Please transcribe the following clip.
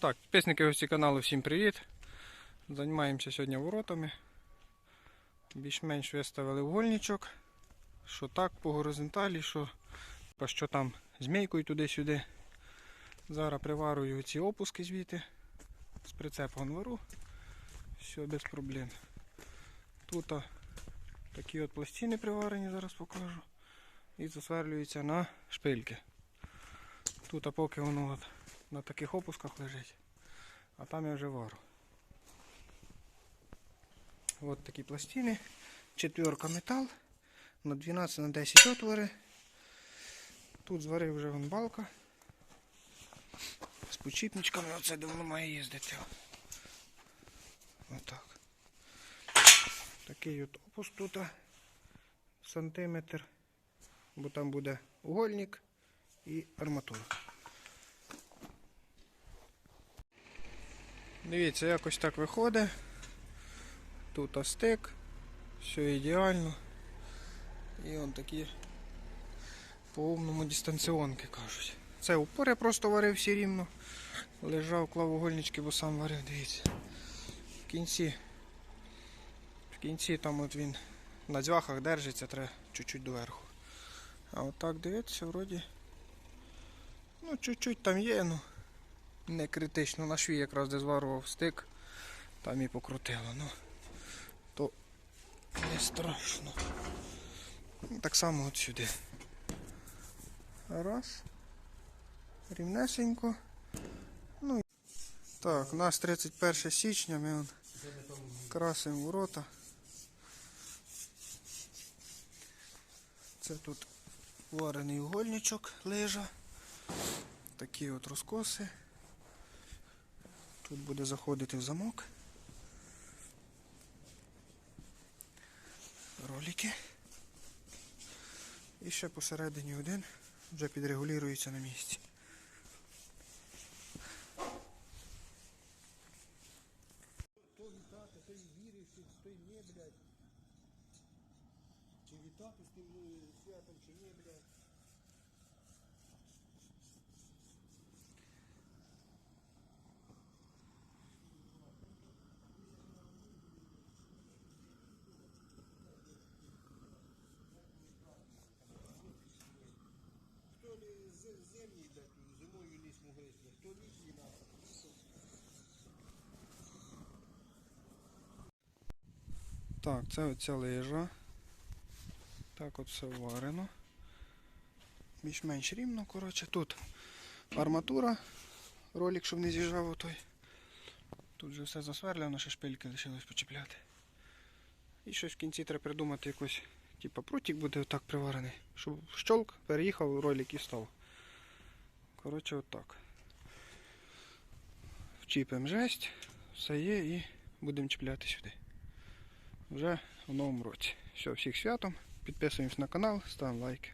Так, підписники гості каналу, всім привіт. Займаємося сьогодні воротами. Більш-менш виставили угольничок. Що так по горизонталі, що, по що там змійкою туди-сюди. Зараз приварую ці опуски звідти. З прицепом вару. Все без проблем. Тут такі от пластини приварені, зараз покажу. І засверлюються на шпильки. Тут поки воно от на таких опусках лежить, а там я вже вару. От такі пластини. Четверка метал на 12 на 10 отвори. Тут зварив вже вон балка. З почіпничками оце давно має їздити. Отак. Такий от опуск тут сантиметр, бо там буде угольник і арматура. Дивіться, якось так виходить. Тут астик, все ідеально. І он такі по умному дистанціонки кажуть. Це упор я просто варив всі рівно. Лежав, клав угольнички, бо сам варив, дивіться. В кінці. В кінці там от він на дзвяхах держиться, треба чуть-чуть доверху. А отак дивіться, вроді. Ну, чуть-чуть там є, ну не критично. На шві якраз де зварував стик, там і покрутило. Ну, то не страшно. Так само от сюди. Раз. Рівнесенько. Ну так, у нас 31 січня, ми он красимо ворота. Це тут варений угольничок лежа. Такі от розкоси. Тут буде заходити в замок. Ролики. І ще посередині один вже підрегулюється на місці. То вітати, то й вірити, то й ні, блядь. Чи вітати з тим е, святом, чи ні, блядь. Зимній, блядь, зимою ліс блядь, хто літній, нахуй. Так, це оця лижа. Так от все варено. Більш-менш рівно, коротше. Тут арматура, ролик, щоб не з'їжджав той. Тут вже все засверлено, ще шпильки лишилось почіпляти. І щось в кінці треба придумати якось, типа прутик буде отак приварений, щоб щолк переїхав ролик і став. Коротше, отак. Вчіпимо жесть, все є і будемо чіпляти сюди вже в новому році. Все, всіх святом. Підписуємось на канал, ставимо лайки.